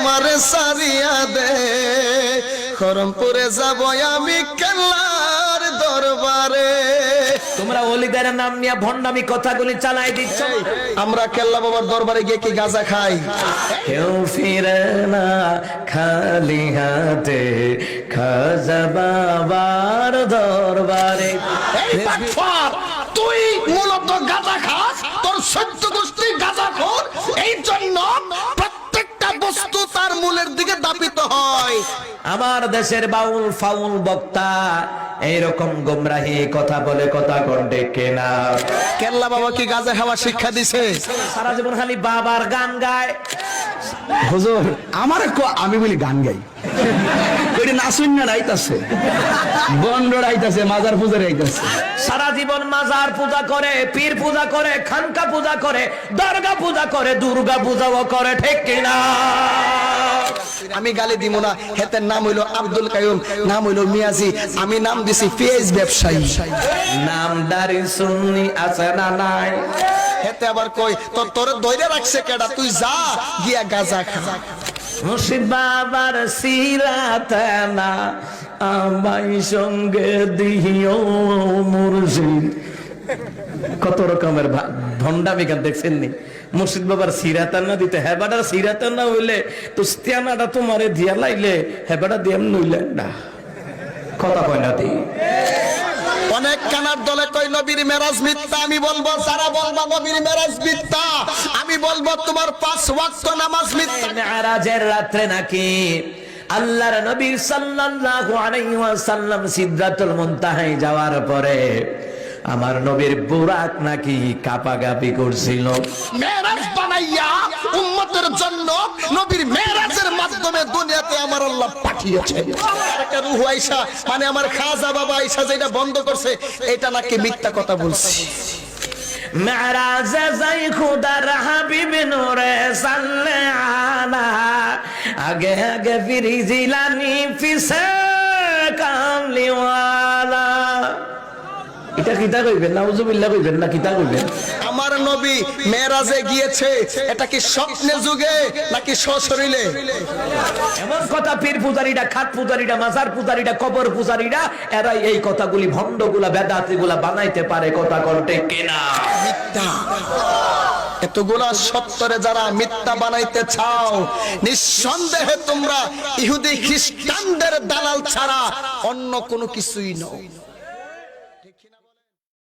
আমারে সারিয়া দে। খরমপুরে যাব আমি কেল্লার দরবারে। তোমরা অলিদের নাম নিয়ে ভণ্ডামি কথাগুলি চালাই দিচ্ছ। আমরা কেল্লা বাবার দরবারে গিয়ে কি গাঁজা খাই? কেউ ফিরে না খালি হাতে খাজা বাবার দরবারে। তুই মূলত গাঁজা খাস? তোর সত্য গোষ্ঠী গাঁজা আমার দেশের বাউল ফাউল বক্তা এইরকম গোমরাহি কথা বলে কথা কর ডেকে না। কেল্লা বাবা কি গাঁজা খাওয়া শিক্ষা দিছে? সারা জীবন খালি বাবার গান গায়। হুজুর আমার আমি বলি গান গাই। ওইটা নাচুন না রাইতাছে বন্ড রাইতাছে মাজার পূজা রাইতাছে। সারা জীবন মাজার পূজা করে পীর পূজা করে খানকা পূজা করে দর্গা পূজা করে দুর্গা পূজাও করে ঠিক কিনা? আমি গালি দিব না। হেতের নাম হইল আব্দুল কায়ুম নাম হইল মিয়াজি। আমি নাম দিছি পেঁয়াজ ব্যবসায়ী। নামদারি সুন্নি আছে না নাই? হেতে আবার কই তোর তোর ধৈর্য রাখছে কেডা? তুই যা গিয়া গাঁজা খা। মুর্শিদ বাবার সিরাতানা আমাই সঙ্গে দিও মুর্শিদ। কত রকমের ভণ্ডামি গান দেখছেন নি মুর্শিদ বাবার সিরাতানা দিতে হেবাডার সিরাতানা হইলে তুস্তিয়ানাটা তোমারে দিয়া লাইলে হেবাডা দিয়ে নইলেন না। কথা কয় না অনেক কানার দলে কই নবীর মেরাজ মিথ্যা। আমি বলব যারা বলব নবীর মেরাজ মিথ্যা। আমি বলব তোমার পাঁচ ওয়াক্ত নামাজ মিথ্যা। মেরাজের রাত্রে নাকি আল্লাহর নবী সাল্লাল্লাহু আলাইহি ওয়াসাল্লাম সিদরাতুল মুনতাহায় যাওয়ার পরে আমার নবীর বুরাক নাকি কাপাকাপি করছিল। মেরাজ বানাইয়া উম্মতের জন্য নবীর মেরাজের মাধ্যমে দুনিয়াতে আমার আল্লাহ পাঠিয়েছে। একটা রূহ আইসা মানে আমার খাজা বাবা আইসা যেটা বন্ধ করছে এটা নাকি মিথ্যা কথা বলছি। মেরাজে যাই খুদার হাবিব নূরে সাল্লে আলা আগে আগে ফিরি জিলানি পিছে কামলিওয়ালা এটা কিতা কইবেন না? উজুবিল্লাহ কইবেন না? কিতা কইবেন? আমার নবী মেরাজে গিয়েছে। এটা কি স্বপ্নে যুগে নাকি সশরীরে? এমন কথা পীর পূজারীরা খাট পূজারীরা মাজার পূজারীরা কবর পূজারীরা এরা এই কথাগুলি ভণ্ডগুলা বেদাতিগুলা বানাইতে পারে কথা কন্টে কেনা? মিথ্যা। এতগুলা সত্তরে যারা মিথ্যা বানাইতে চাও নিঃসন্দেহে তোমরা ইহুদি খ্রিস্টানদের দালাল ছাড়া অন্য কোনো কিছুই নও।